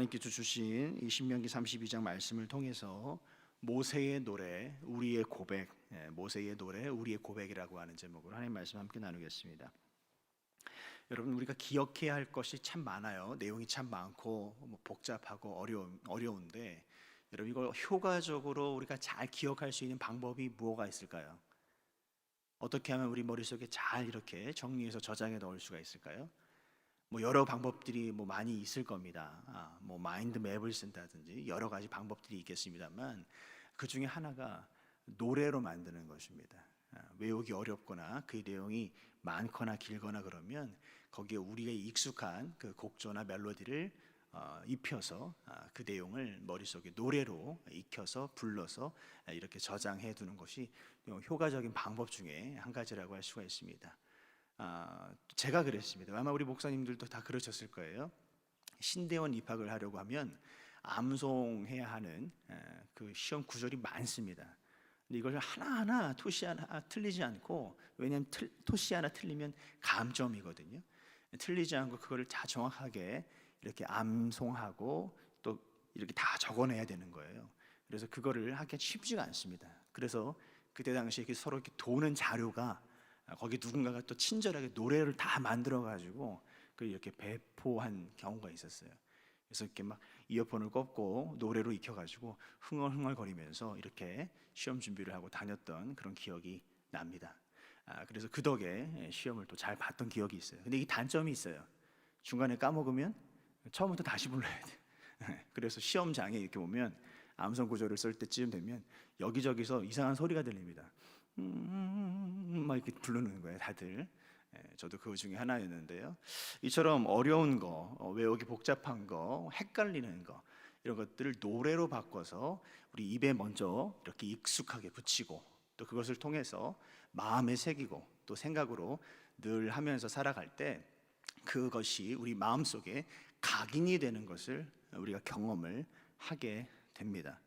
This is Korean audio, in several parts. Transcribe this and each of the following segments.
하나님께서 주신 이 신명기 32장 말씀을 통해서 모세의 노래, 우리의 고백, 예, 모세의 노래, 우리의 고백이라고 하는 제목으로 하나님 말씀 함께 나누겠습니다. 여러분 우리가 기억해야 할 것이 참 많아요. 내용이 참 많고 뭐 복잡하고 어려운 어려운데 여러분 이걸 효과적으로 우리가 잘 기억할 수 있는 방법이 무엇가 있을까요? 어떻게 하면 우리 머릿속에 잘 이렇게 정리해서 저장해 넣을 수가 있을까요? 뭐 여러 방법들이 뭐 많이 있을 겁니다. 아, 뭐 마인드 맵을 쓴다든지 여러 가지 방법들이 있겠습니다만 그 중에 하나가 노래로 만드는 것입니다. 아, 외우기 어렵거나 그 내용이 많거나 길거나 그러면 거기에 우리가 익숙한 그 곡조나 멜로디를 어, 입혀서 아, 그 내용을 머릿속에 노래로 익혀서 불러서 아, 이렇게 저장해 두는 것이 효과적인 방법 중에 한 가지라고 할 수가 있습니다. 아, 제가 그랬습니다. 아마 우리 목사님들도 다 그러셨을 거예요. 신대원 입학을 하려고 하면 암송해야 하는 에, 그 시험 구절이 많습니다. 근데 이걸 하나하나 토시 하나 틀리지 않고 왜냐하면 틀, 토시 하나 틀리면 감점이거든요. 틀리지 않고 그거를 다 정확하게 이렇게 암송하고 또 이렇게 다 적어내야 되는 거예요. 그래서 그거를 하기 쉽지가 않습니다. 그래서 그때 당시에 서로 이렇게 도는 자료가 거기 누군가가 또 친절하게 노래를 다 만들어 가지고 그 이렇게 배포한 경우가 있었어요. 그래서 이렇게 막 이어폰을 꼽고 노래로 익혀 가지고 흥얼흥얼 거리면서 이렇게 시험 준비를 하고 다녔던 그런 기억이 납니다. 아, 그래서 그 덕에 시험을 또 잘 봤던 기억이 있어요. 근데 이 단점이 있어요. 중간에 까먹으면 처음부터 다시 불러야 돼. 그래서 시험장에 이렇게 보면 암송 구조를 쓸 때쯤 되면 여기저기서 이상한 소리가 들립니다. 음, 막 이렇게 부르는 거예요, 다들. 예, 저도 그 중에 하나였는데요. 이처럼 어려운 거, 어, 외우기 복잡한 거, 헷갈리는 거 이런 것들을 노래로 바꿔서 우리 입에 먼저 이렇게 익숙하게 붙이고 또 그것을 통해서 마음에 새기고 또 생각으로 늘 하면서 살아갈 때 그것이 우리 마음 속에 각인이 되는 것을 우리가 경험을 하게 됩니다.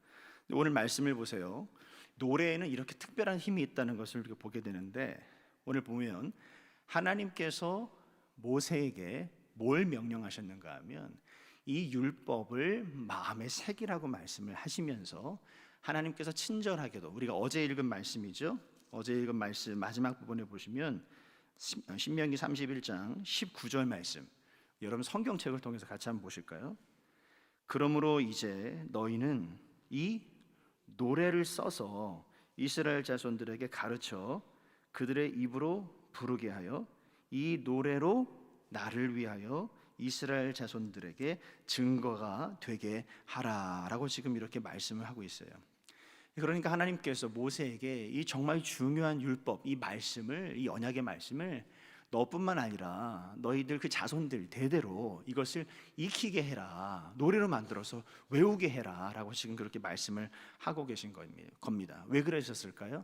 오늘 말씀을 보세요. 노래에는 이렇게 특별한 힘이 있다는 것을 우리가 보게 되는데 오늘 보면 하나님께서 모세에게 뭘 명령하셨는가 하면 이 율법을 마음에 새기라고 말씀을 하시면서 하나님께서 친절하게도 우리가 어제 읽은 말씀이죠. 어제 읽은 말씀 마지막 부분에 보시면 신명기 31장 19절 말씀. 여러분 성경책을 통해서 같이 한번 보실까요? 그러므로 이제 너희는 이 노래를 써서 이스라엘 자손들에게 가르쳐 그들의 입으로 부르게 하여 이 노래로 나를 위하여 이스라엘 자손들에게 증거가 되게 하라라고 지금 이렇게 말씀을 하고 있어요. 그러니까 하나님께서 모세에게 이 정말 중요한 율법, 이 말씀을 이 언약의 말씀을 너뿐만 아니라 너희들 그 자손들 대대로 이것을 익히게 해라. 노래로 만들어서 외우게 해라 라고 지금 그렇게 말씀을 하고 계신 겁니다. 왜 그러셨을까요?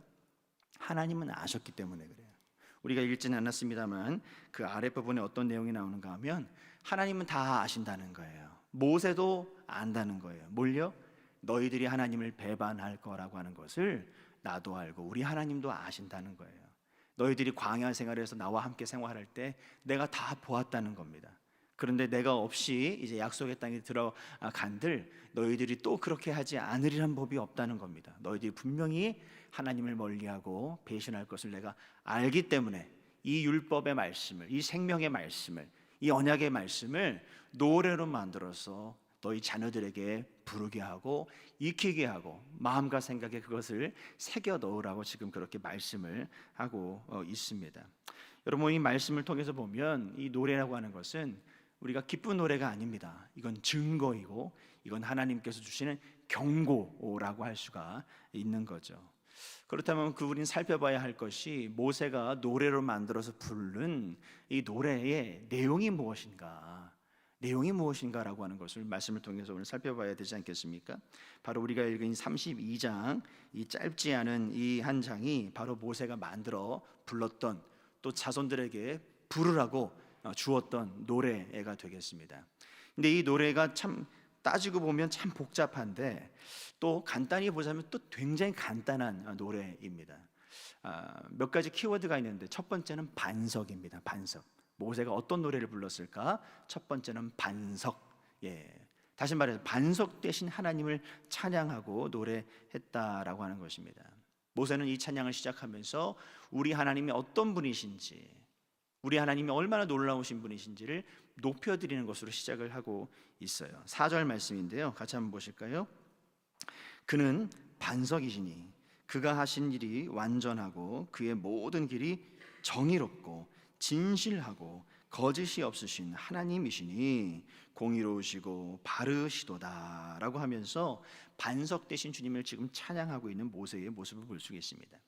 하나님은 아셨기 때문에 그래요. 우리가 읽지는 않았습니다만 그 아랫부분에 어떤 내용이 나오는가 하면 하나님은 다 아신다는 거예요. 모세도 안다는 거예요. 뭘요? 너희들이 하나님을 배반할 거라고 하는 것을 나도 알고 우리 하나님도 아신다는 거예요. 너희들이 광야 생활에서 나와 함께 생활할 때 내가 다 보았다는 겁니다. 그런데 내가 없이 이제 약속의 땅에 들어간들 너희들이 또 그렇게 하지 않으리란 법이 없다는 겁니다. 너희들이 분명히 하나님을 멀리하고 배신할 것을 내가 알기 때문에 이 율법의 말씀을 이 생명의 말씀을 이 언약의 말씀을 노래로 만들어서 너희 자녀들에게 부르게 하고 익히게 하고 마음과 생각에 그것을 새겨 넣으라고 지금 그렇게 말씀을 하고 어, 있습니다. 여러분 이 말씀을 통해서 보면 이 노래라고 하는 것은 우리가 기쁜 노래가 아닙니다. 이건 증거이고 이건 하나님께서 주시는 경고라고 할 수가 있는 거죠. 그렇다면 그 우린 살펴봐야 할 것이 모세가 노래로 만들어서 부른 이 노래의 내용이 무엇인가? 내용이 무엇인가라고 하는 것을 말씀을 통해서 오늘 살펴봐야 되지 않겠습니까? 바로 우리가 읽은 32장 이 짧지 않은 이 한 장이 바로 모세가 만들어 불렀던 또 자손들에게 부르라고 어, 주었던 노래가 되겠습니다. 근데 이 노래가 참 따지고 보면 참 복잡한데 또 간단히 보자면 또 굉장히 간단한 어, 노래입니다. 아, 몇 가지 키워드가 있는데 첫 번째는 반석입니다. 반석. 모세가 어떤 노래를 불렀을까? 첫 번째는 반석. 예. 다시 말해서 반석 대신 하나님을 찬양하고 노래했다라고 하는 것입니다. 모세는 이 찬양을 시작하면서 우리 하나님이 어떤 분이신지, 우리 하나님이 얼마나 놀라우신 분이신지를 높여드리는 것으로 시작을 하고 있어요. 4절 말씀인데요. 같이 한번 보실까요? 그는 반석이시니 그가 하신 일이 완전하고 그의 모든 길이 정의롭고 진실하고 거짓이 없으신 하나님이시니 공의로우시고 바르시도다라고 하면서 반석 대신 주님을 지금 찬양하고 있는 모세의 모습을 볼 수 있습니다.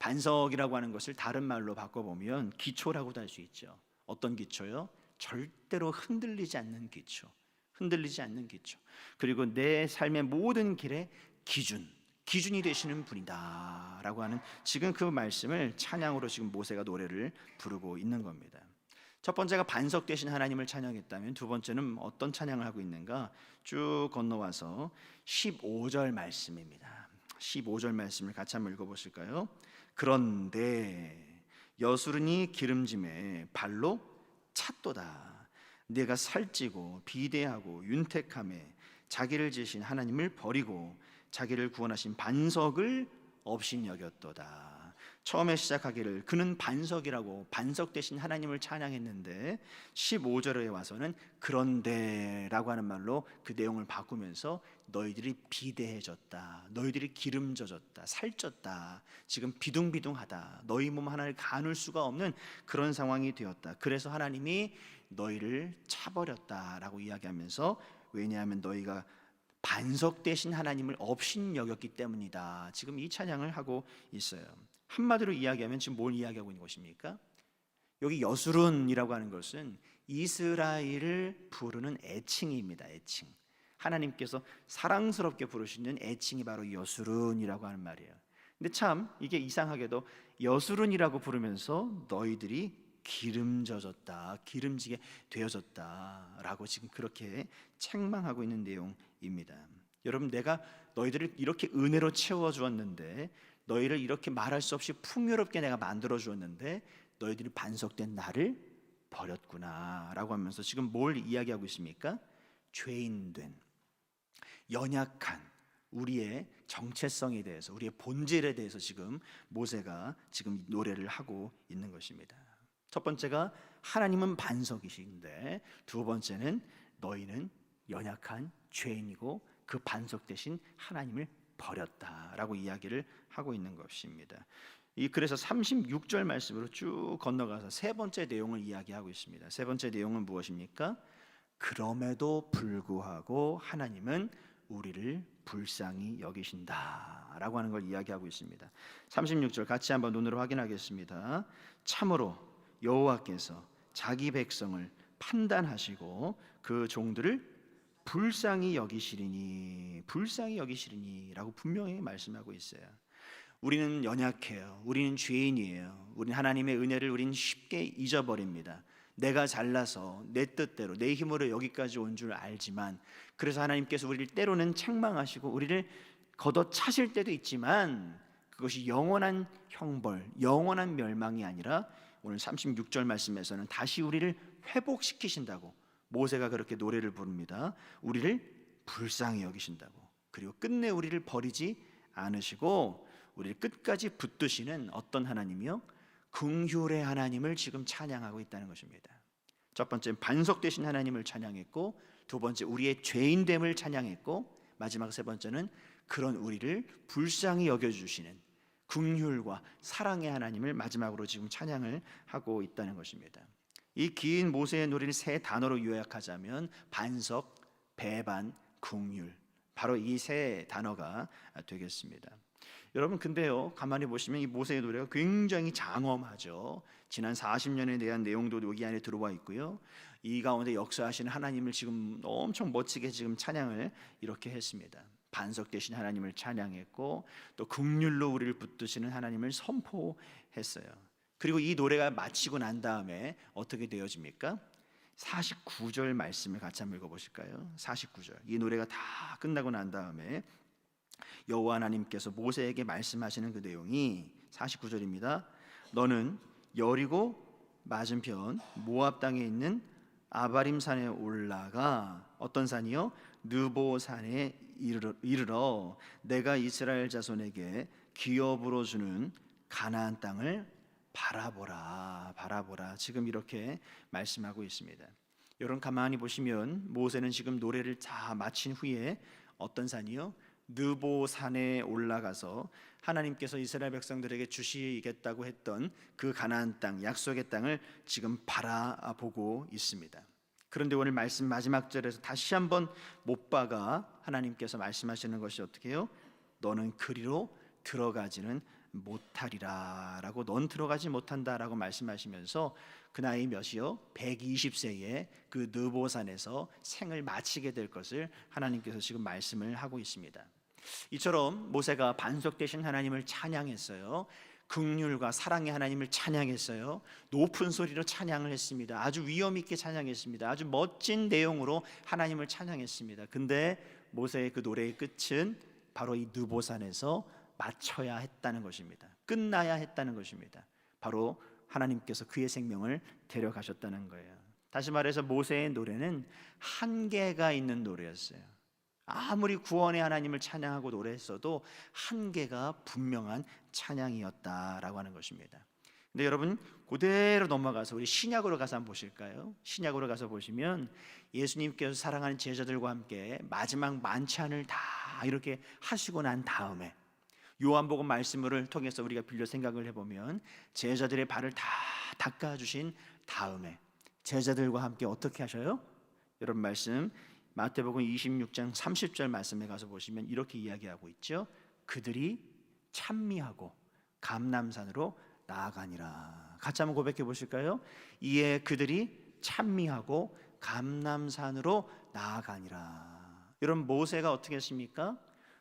반석이라고 하는 것을 다른 말로 바꿔보면 기초라고도 할 수 있죠. 어떤 기초요? 절대로 흔들리지 않는 기초. 흔들리지 않는 기초. 그리고 내 삶의 모든 길의 기준, 기준이 되시는 분이다라고 하는 지금 그 말씀을 찬양으로 지금 모세가 노래를 부르고 있는 겁니다. 첫 번째가 반석 되신 하나님을 찬양했다면 두 번째는 어떤 찬양을 하고 있는가? 쭉 건너와서 15절 말씀입니다. 15절 말씀을 같이 한번 읽어 보실까요? 그런데 여수르니 기름짐에 발로 찼도다. 내가 살찌고 비대하고 윤택함에 자기를 지신 하나님을 버리고 자기를 구원하신 반석을 없인 여겼도다. 처음에 시작하기를 그는 반석이라고 반석 대신 하나님을 찬양했는데 15절에 와서는 그런데라고 하는 말로 그 내용을 바꾸면서 너희들이 비대해졌다. 너희들이 기름져졌다. 살쪘다. 지금 비둥비둥하다. 너희 몸 하나를 가눌 수가 없는 그런 상황이 되었다. 그래서 하나님이 너희를 차버렸다라고 이야기하면서 왜냐하면 너희가 반석 대신 하나님을 없인 여겼기 때문이다. 지금 이 찬양을 하고 있어요. 한마디로 이야기하면 지금 뭘 이야기하고 있는 것입니까? 여기 여수론이라고 하는 것은 이스라엘을 부르는 애칭입니다. 애칭. 하나님께서 사랑스럽게 부르시는 애칭이 바로 여수론이라고 하는 말이에요. 근데 참 이게 이상하게도 여수론이라고 부르면서 너희들이 기름져졌다, 기름지게 되어졌다라고 지금 그렇게 책망하고 있는 내용입니다. 여러분, 내가 너희들을 이렇게 은혜로 채워 주었는데, 너희를 이렇게 말할 수 없이 풍요롭게 내가 만들어 주었는데, 너희들이 반석된 나를 버렸구나라고 하면서 지금 뭘 이야기하고 있습니까? 죄인된, 연약한 우리의 정체성에 대해서, 우리의 본질에 대해서 지금 모세가 지금 노래를 하고 있는 것입니다. 첫 번째가 하나님은 반석이신데 두 번째는 너희는 연약한 죄인이고 그 반석 대신 하나님을 버렸다라고 이야기를 하고 있는 것입니다. 이 그래서 36절 말씀으로 쭉 건너가서 세 번째 내용을 이야기하고 있습니다. 세 번째 내용은 무엇입니까? 그럼에도 불구하고 하나님은 우리를 불쌍히 여기신다라고 하는 걸 이야기하고 있습니다. 36절 같이 한번 눈으로 확인하겠습니다. 참으로 여호와께서 자기 백성을 판단하시고 그 종들을 불쌍히 여기시리니 불쌍히 여기시리니라고 분명히 말씀하고 있어요. 우리는 연약해요. 우리는 죄인이에요. 우리는 하나님의 은혜를 우리는 쉽게 잊어버립니다. 내가 잘나서 내 뜻대로 내 힘으로 여기까지 온 줄 알지만 그래서 하나님께서 우리를 때로는 책망하시고 우리를 걷어 차실 때도 있지만 그것이 영원한 형벌, 영원한 멸망이 아니라 오늘 36절 말씀에서는 다시 우리를 회복시키신다고 모세가 그렇게 노래를 부릅니다. 우리를 불쌍히 여기신다고. 그리고 끝내 우리를 버리지 않으시고 우리를 끝까지 붙드시는 어떤 하나님이요? 긍휼의 하나님을 지금 찬양하고 있다는 것입니다. 첫 번째 반석 되신 하나님을 찬양했고 두 번째 우리의 죄인됨을 찬양했고 마지막 세 번째는 그런 우리를 불쌍히 여겨 주시는 긍휼과 사랑의 하나님을 마지막으로 지금 찬양을 하고 있다는 것입니다. 이 긴 모세의 노래를 세 단어로 요약하자면 반석, 배반, 긍휼. 바로 이 세 단어가 되겠습니다. 여러분 근데요 가만히 보시면 이 모세의 노래가 굉장히 장엄하죠. 지난 40년에 대한 내용도 여기 안에 들어와 있고요. 이 가운데 역사하시는 하나님을 지금 엄청 멋지게 지금 찬양을 이렇게 했습니다. 반석 되신 하나님을 찬양했고 또 긍휼로 우리를 붙드시는 하나님을 선포했어요. 그리고 이 노래가 마치고 난 다음에 어떻게 되어집니까? 49절 말씀을 같이 한번 읽어 보실까요? 49절. 이 노래가 다 끝나고 난 다음에 여호와 하나님께서 모세에게 말씀하시는 그 내용이 49절입니다. 너는 여리고 맞은편 모압 땅에 있는 아바림 산에 올라가 어떤 산이요? 느보 산에 이르러, 내가 이스라엘 자손에게 기업으로 주는 가나안 땅을 바라보라 바라보라 지금 이렇게 말씀하고 있습니다. 여러분 가만히 보시면 모세는 지금 노래를 다 마친 후에 어떤 산이요? 느보 산에 올라가서 하나님께서 이스라엘 백성들에게 주시겠다고 했던 그 가나안 땅 약속의 땅을 지금 바라보고 있습니다. 그런데 오늘 말씀 마지막 절에서 다시 한번 못 박아 하나님께서 말씀하시는 것이 어떻게 해요? 너는 그리로 들어가지는 못하리라라고 넌 들어가지 못한다라고 말씀하시면서 그 나이 몇이요? 120세에 그 느보산에서 생을 마치게 될 것을 하나님께서 지금 말씀을 하고 있습니다. 이처럼 모세가 반석 대신 하나님을 찬양했어요. 극률과 사랑의 하나님을 찬양했어요. 높은 소리로 찬양을 했습니다. 아주 위엄 있게 찬양했습니다. 아주 멋진 내용으로 하나님을 찬양했습니다. 근데 모세의 그 노래의 끝은 바로 이 느보산에서 마쳐야 했다는 것입니다. 끝나야 했다는 것입니다. 바로 하나님께서 그의 생명을 데려가셨다는 거예요. 다시 말해서 모세의 노래는 한계가 있는 노래였어요. 아무리 구원의 하나님을 찬양하고 노래했어도 한계가 분명한 찬양이었다라고 하는 것입니다. 근데 여러분 그대로 넘어가서 우리 신약으로 가서 한번 보실까요? 신약으로 가서 보시면 예수님께서 사랑하는 제자들과 함께 마지막 만찬을 다 이렇게 하시고 난 다음에 요한복음 말씀을 통해서 우리가 빌려 생각을 해보면 제자들의 발을 다 닦아 주신 다음에 제자들과 함께 어떻게 하셔요? 여러분 말씀 마태복음 26장 30절 말씀에 가서 보시면 이렇게 이야기하고 있죠. 그들이 찬미하고 감남산으로 나아가니라. 같이 한번 고백해 보실까요? 이에 그들이 찬미하고 감남산으로 나아가니라. 여러분 모세가 어떻게 했습니까?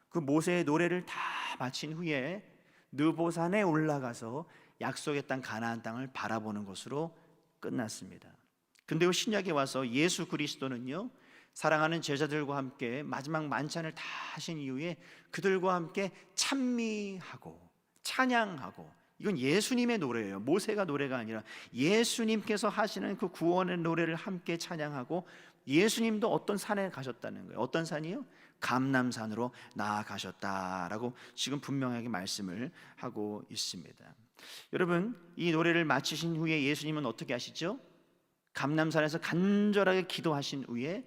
그 모세의 노래를 다 마친 후에 느보산에 올라가서 약속의 땅 가나안 땅을 바라보는 것으로 끝났습니다. 근데 신약에 와서 예수 그리스도는요. 사랑하는 제자들과 함께 마지막 만찬을 다 하신 이후에 그들과 함께 찬미하고 찬양하고 이건 예수님의 노래예요. 모세가 노래가 아니라 예수님께서 하시는 그 구원의 노래를 함께 찬양하고 예수님도 어떤 산에 가셨다는 거예요. 어떤 산이요? 감남산으로 나아가셨다라고 지금 분명하게 말씀을 하고 있습니다. 여러분, 이 노래를 마치신 후에 예수님은 어떻게 하시죠? 감남산에서 간절하게 기도하신 후에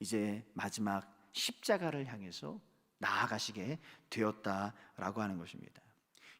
이제 마지막 십자가를 향해서 나아가시게 되었다라고 하는 것입니다.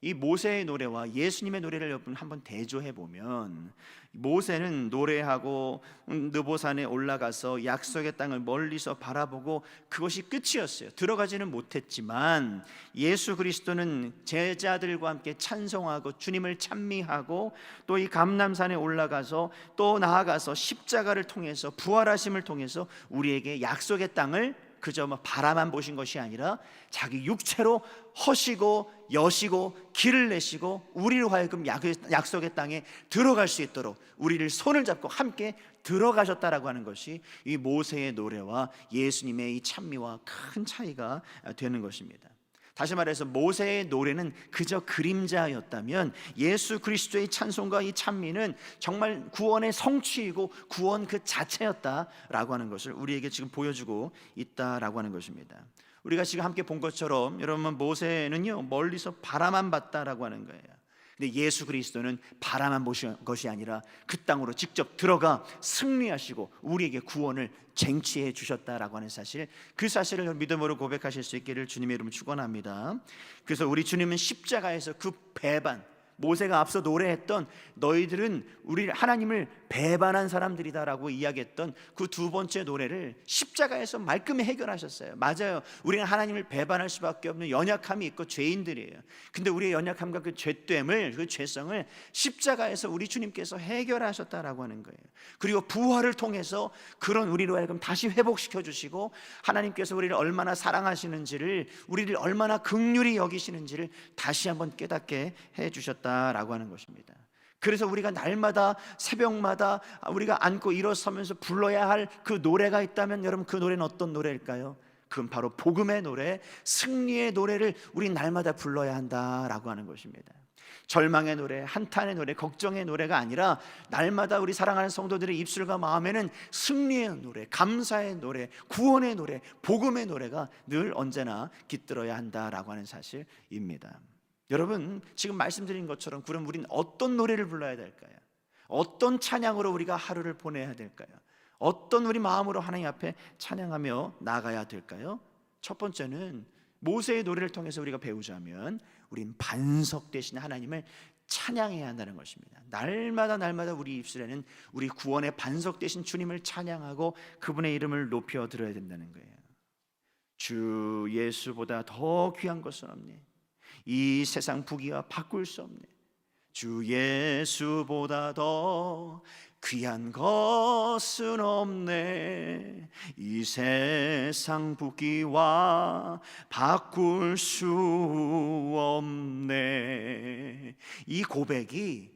이 모세의 노래와 예수님의 노래를 여러분 한번 대조해 보면 모세는 노래하고 느보산에 올라가서 약속의 땅을 멀리서 바라보고 그것이 끝이었어요. 들어가지는 못했지만 예수 그리스도는 제자들과 함께 찬송하고 주님을 찬미하고 또 이 감남산에 올라가서 또 나아가서 십자가를 통해서 부활하심을 통해서 우리에게 약속의 땅을 그저 뭐 바라만 보신 것이 아니라 자기 육체로 허시고 여시고 길을 내시고 우리를 하여금 약속의 땅에 들어갈 수 있도록 우리를 손을 잡고 함께 들어가셨다라고 하는 것이 이 모세의 노래와 예수님의 이 찬미와 큰 차이가 되는 것입니다. 다시 말해서 모세의 노래는 그저 그림자였다면 예수 그리스도의 찬송과 이 찬미는 정말 구원의 성취이고 구원 그 자체였다라고 하는 것을 우리에게 지금 보여주고 있다라고 하는 것입니다. 우리가 지금 함께 본 것처럼 여러분 모세는요 멀리서 바라만 봤다라고 하는 거예요. 근데 예수 그리스도는 바라만 보신 것이 아니라 그 땅으로 직접 들어가 승리하시고 우리에게 구원을 쟁취해 주셨다라고 하는 사실 그 사실을 믿음으로 고백하실 수 있기를 주님의 이름으로 축원합니다. 그래서 우리 주님은 십자가에서 그 배반 모세가 앞서 노래했던 너희들은 우리 하나님을 배반한 사람들이다라고 이야기했던 그 두 번째 노래를 십자가에서 말끔히 해결하셨어요. 맞아요. 우리는 하나님을 배반할 수밖에 없는 연약함이 있고 죄인들이에요. 근데 우리의 연약함과 그 죄됨을 그 죄성을 십자가에서 우리 주님께서 해결하셨다라고 하는 거예요. 그리고 부활을 통해서 그런 우리로 하여금 다시 회복시켜 주시고 하나님께서 우리를 얼마나 사랑하시는지를 우리를 얼마나 극률이 여기시는지를 다시 한번 깨닫게 해 주셨다라고 하는 것입니다. 그래서 우리가 날마다 새벽마다 우리가 앉고 일어서면서 불러야 할 그 노래가 있다면 여러분 그 노래는 어떤 노래일까요? 그건 바로 복음의 노래, 승리의 노래를 우리 날마다 불러야 한다라고 하는 것입니다. 절망의 노래, 한탄의 노래, 걱정의 노래가 아니라 날마다 우리 사랑하는 성도들의 입술과 마음에는 승리의 노래, 감사의 노래, 구원의 노래, 복음의 노래가 늘 언제나 깃들어야 한다라고 하는 사실입니다. 여러분, 지금 말씀드린 것처럼 그럼 우리는 어떤 노래를 불러야 될까요? 어떤 찬양으로 우리가 하루를 보내야 될까요? 어떤 우리 마음으로 하나님 앞에 찬양하며 나가야 될까요? 첫 번째는 모세의 노래를 통해서 우리가 배우자면 우린 반석 되신 하나님을 찬양해야 한다는 것입니다. 날마다 날마다 우리 입술에는 우리 구원의 반석 되신 주님을 찬양하고 그분의 이름을 높여 들어야 된다는 거예요. 주 예수보다 더 귀한 것은 없네. 이 세상 부귀와 바꿀 수 없네. 주 예수보다 더 귀한 것은 없네 이 세상 부귀와 바꿀 수 없네 이 고백이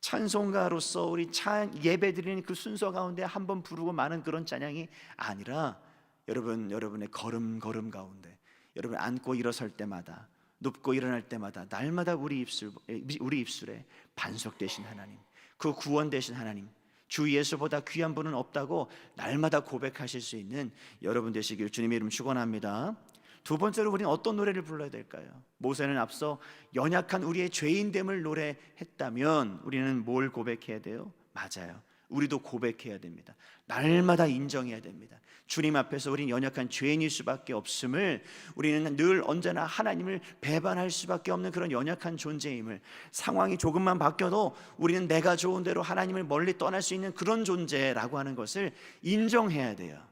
찬송가로서 우리 찬 예배 드리는 그 순서 가운데 한 번 부르고 마는 그런 찬양이 아니라 여러분 여러분의 걸음 걸음 가운데 여러분 앉고 일어설 때마다 눕고 일어날 때마다 날마다 우리 입술 우리 입술에 반석 되신 하나님 그 구원 되신 하나님 주 예수보다 귀한 분은 없다고 날마다 고백하실 수 있는 여러분 되시길 주님의 이름 축원합니다. 두 번째로 우리는 어떤 노래를 불러야 될까요? 모세는 앞서 연약한 우리의 죄인됨을 노래했다면 우리는 뭘 고백해야 돼요? 맞아요. 우리도 고백해야 됩니다. 날마다 인정해야 됩니다. 주님 앞에서 우리는 연약한 죄인일 수밖에 없음을 우리는 늘 언제나 하나님을 배반할 수밖에 없는 그런 연약한 존재임을 상황이 조금만 바뀌어도 우리는 내가 좋은 대로 하나님을 멀리 떠날 수 있는 그런 존재라고 하는 것을 인정해야 돼요.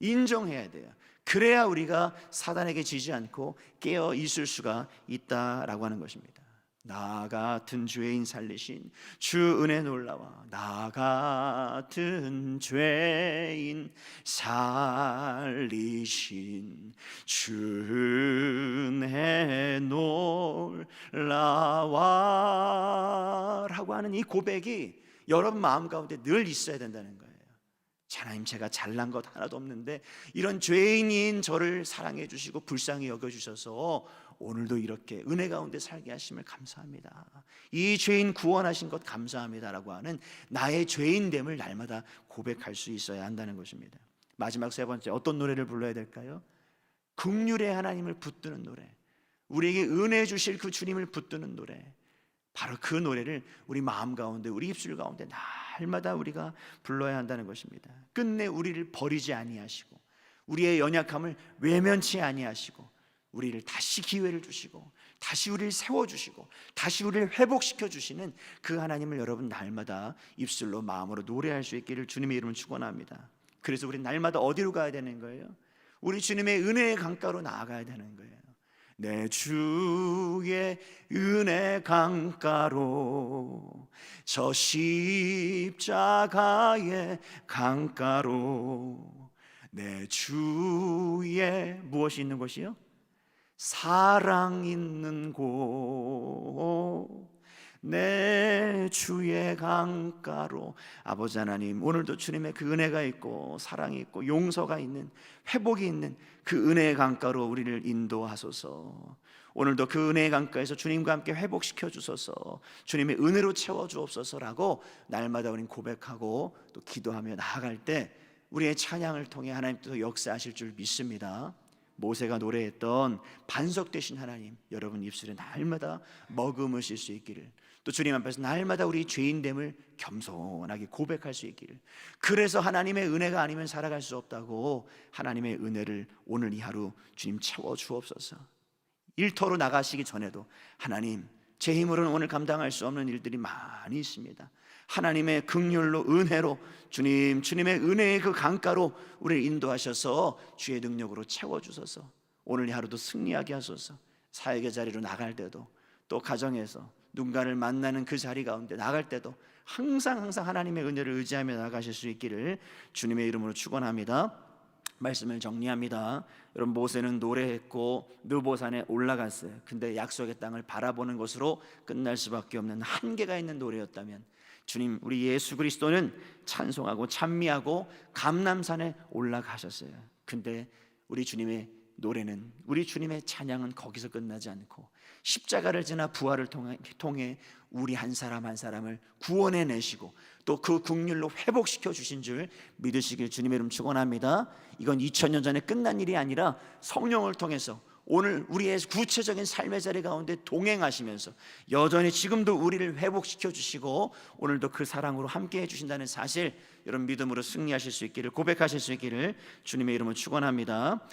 인정해야 돼요. 그래야 우리가 사단에게 지지 않고 깨어 있을 수가 있다라고 하는 것입니다. 나 같은 죄인 살리신 주 은혜 놀라와 나 같은 죄인 살리신 주 은혜 놀라와 라고 하는 이 고백이 여러분 마음 가운데 늘 있어야 된다는 거예요. 하나님 제가 잘난 것 하나도 없는데 이런 죄인인 저를 사랑해 주시고 불쌍히 여겨 주셔서 오늘도 이렇게 은혜 가운데 살게 하심을 감사합니다. 이 죄인 구원하신 것 감사합니다라고 하는 나의 죄인됨을 날마다 고백할 수 있어야 한다는 것입니다. 마지막 세 번째 어떤 노래를 불러야 될까요? 극률의 하나님을 붙드는 노래. 우리에게 은혜 주실 그 주님을 붙드는 노래. 바로 그 노래를 우리 마음 가운데 우리 입술 가운데 날마다 우리가 불러야 한다는 것입니다. 끝내 우리를 버리지 아니하시고 우리의 연약함을 외면치 아니하시고 우리를 다시 기회를 주시고 다시 우리를 세워 주시고 다시 우리를 회복시켜 주시는 그 하나님을 여러분 날마다 입술로 마음으로 노래할 수 있기를 주님의 이름을 축원합니다. 그래서 우리 날마다 어디로 가야 되는 거예요? 우리 주님의 은혜의 강가로 나아가야 되는 거예요. 내 주의 은혜 강가로 저 십자가의 강가로 내 주의 무엇이 있는 곳이요? 사랑 있는 곳. 내 주의 강가로. 아버지 하나님 오늘도 주님의 그 은혜가 있고 사랑이 있고 용서가 있는 회복이 있는 그 은혜의 강가로 우리를 인도하소서. 오늘도 그 은혜의 강가에서 주님과 함께 회복시켜 주소서. 주님의 은혜로 채워 주옵소서라고 날마다 우리는 고백하고 또 기도하며 나아갈 때 우리의 찬양을 통해 하나님께서 역사하실 줄 믿습니다 모세가 노래했던 반석 되신 하나님 여러분 입술에 날마다 머금으실 수 있기를 또 주님 앞에서 날마다 우리 죄인됨을 겸손하게 고백할 수 있기를. 그래서 하나님의 은혜가 아니면 살아갈 수 없다고 하나님의 은혜를 오늘 이 하루 주님 채워 주옵소서. 일터로 나가시기 전에도 하나님 제 힘으로는 오늘 감당할 수 없는 일들이 많이 있습니다 하나님의 극률로 은혜로 주님 주님의 은혜의 그 강가로 우리를 인도하셔서 주의 능력으로 채워 주소서. 오늘 이 하루도 승리하게 하소서. 사역의 자리로 나갈 때도 또 가정에서 누군가를 만나는 그 자리 가운데 나갈 때도 항상 항상 하나님의 은혜를 의지하며 나가실 수 있기를 주님의 이름으로 축원합니다. 말씀을 정리합니다. 여러분 모세는 노래했고 느보산에 올라갔어요. 근데 약속의 땅을 바라보는 것으로 끝날 수밖에 없는 한계가 있는 노래였다면 주님 우리 예수 그리스도는 찬송하고 찬미하고 감남산에 올라가셨어요. 근데 우리 주님의 노래는 우리 주님의 찬양은 거기서 끝나지 않고 십자가를 지나 부활을 통해, 우리 한 사람 한 사람을 구원해 내시고 또 그 국률로 회복시켜 주신 줄 믿으시길 주님의 이름 축원합니다. 이건 2000년 전에 끝난 일이 아니라 성령을 통해서 오늘 우리의 구체적인 삶의 자리 가운데 동행하시면서 여전히 지금도 우리를 회복시켜 주시고 오늘도 그 사랑으로 함께 해 주신다는 사실 여러분 믿음으로 승리하실 수 있기를 고백하실 수 있기를 주님의 이름으로 축원합니다.